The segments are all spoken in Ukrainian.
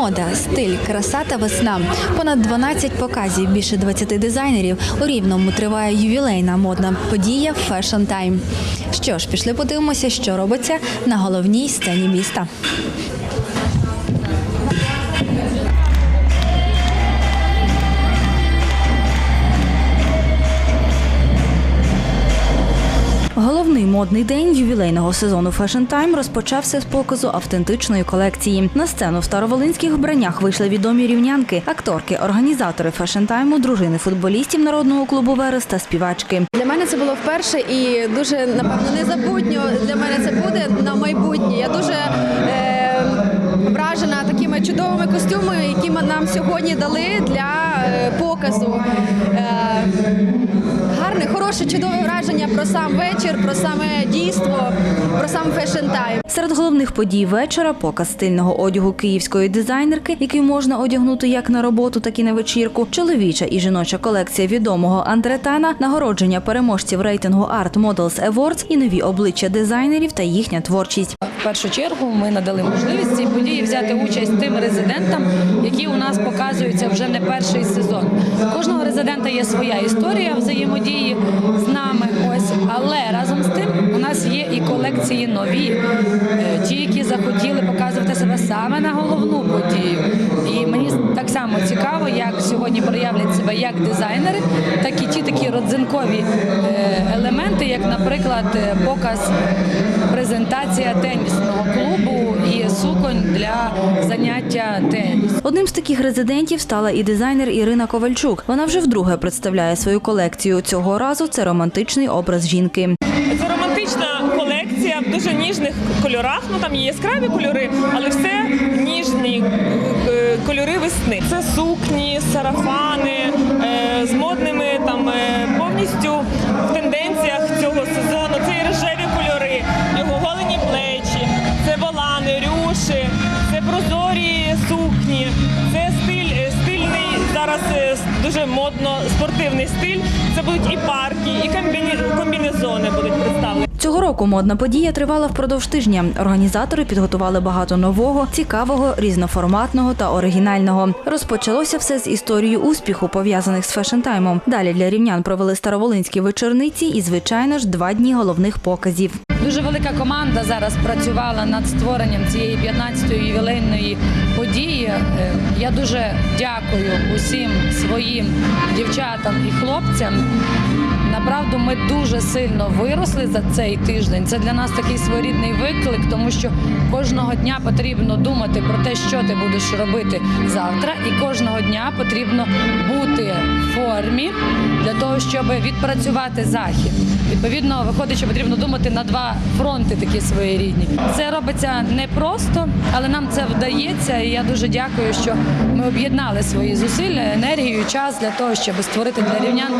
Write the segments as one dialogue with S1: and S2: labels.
S1: Мода, стиль, краса та весна. Понад 12 показів, більше 20 дизайнерів. У Рівному триває ювілейна модна подія Fashion Time. Що ж, пішли подивимося, що робиться на головній сцені міста. Модний день ювілейного сезону Fashion Time розпочався з показу автентичної колекції. На сцену в староволинських вбраннях вийшли відомі рівнянки, акторки, організатори Fashion Time, дружини футболістів народного клубу Верес та співачки.
S2: Для мене це було вперше і дуже напевно незабутньо для мене це буде на майбутнє. Я дуже е, вражена такими чудовими костюмами, які нам сьогодні дали для е, показу. Е, хороше, чудове враження про сам вечір, про саме дійство, про сам фешн тайм.
S1: Серед головних подій вечора показ стильного одягу київської дизайнерки, який можна одягнути як на роботу, так і на вечірку. Чоловіча і жіноча колекція відомого Андретана, нагородження переможців рейтингу Art Models Awards і нові обличчя дизайнерів та їхня творчість.
S3: Першу чергу ми надали можливість цій події взяти участь тим резидентам, які у нас показуються вже не перший сезон. Кожного резидента є своя історія взаємодії з нами. Ось, але разом з тим у нас є і колекції нові, е, ті, які захотіли показувати себе саме на головну подію. Само цікаво, як сьогодні проявлять себе як дизайнери, так і ті такі родзинкові е, елементи, як, наприклад, е, показ презентація тенісного клубу і суконь для заняття тенісом.
S1: Одним з таких резидентів стала і дизайнер Ірина Ковальчук. Вона вже вдруге представляє свою колекцію. Цього разу це романтичний образ жінки.
S4: Це романтична колекція в дуже ніжних кольорах. Ну там є яскраві кольори, але все ніжні кольори. Це сукні, сарафани е, з модними там е, повністю в тенденціях цього сезону. Це і рожеві кольори, і оголені плечі, це волани, рюші, це прозорі сукні, це стиль е, стильний зараз дуже модно спортивний стиль. Це будуть і парки, і комбінезони будуть представлені.
S1: Цього року модна подія тривала впродовж тижня. Організатори підготували багато нового, цікавого, різноформатного та оригінального. Розпочалося все з історії успіху, пов'язаних з фешн-таймом. Далі для рівнян провели староволинські вечорниці і, звичайно ж, два дні головних показів.
S3: Дуже велика команда зараз працювала над створенням цієї 15-ї ювілейної події. Е, Я дуже дякую усім своїм дівчатам і хлопцям. Направду, ми дуже сильно виросли за цей тиждень. Це для нас такий своєрідний виклик, тому що кожного дня потрібно думати про те, що ти будеш робити завтра, і кожного дня потрібно бути формі для того, щоб відпрацювати захід. Відповідно, виходить, що потрібно думати на два фронти такі своєрідні. Це робиться непросто, але нам це вдається. І я дуже дякую, що ми об'єднали свої зусилля, енергію, час для того, щоб створити для рівнян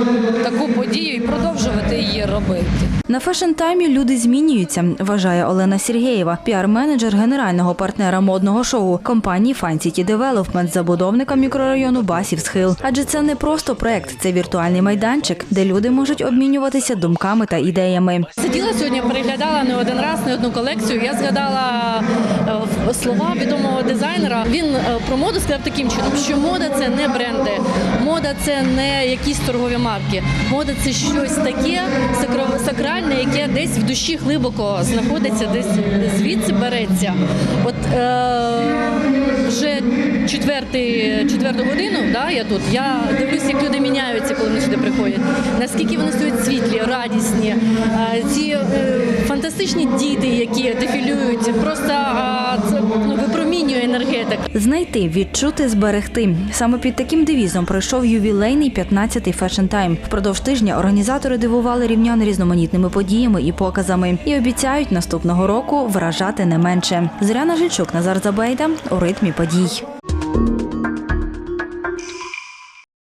S3: таку подію і продовжувати її робити.
S1: На фешн-таймі люди змінюються, вважає Олена Сергєєва, піар-менеджер генерального партнера модного шоу компанії Fan City Development, забудовника мікрорайону Басів Схил. Адже це не просто проект, це віртуальний майданчик, де люди можуть обмінюватися думками та ідеями.
S5: Сиділа сьогодні, переглядала не один раз, не одну колекцію. Я згадала е, слова відомого дизайнера. Він е, про моду сказав таким чином, що мода це не бренди, мода це не якісь торгові марки. Мода це щось таке сакральне, яке десь в душі глибоко знаходиться, десь звідси береться. От е, четверту годину, да, я тут. Я дивлюся, як люди міняються, коли вони сюди приходять. Наскільки вони стають світлі, радісні. Е, Ці е, фантастичні діти, які дефілюють, просто це ну, випромінює енергетик.
S1: Знайти, відчути, зберегти. Саме під таким девізом пройшов ювілейний 15-й Fashion Time. Впродовж тижня організатори дивували рівнян різноманітними подіями і показами і обіцяють наступного року вражати не менше. Зоряна Жильчук, Назар Забейда у ритмі подій.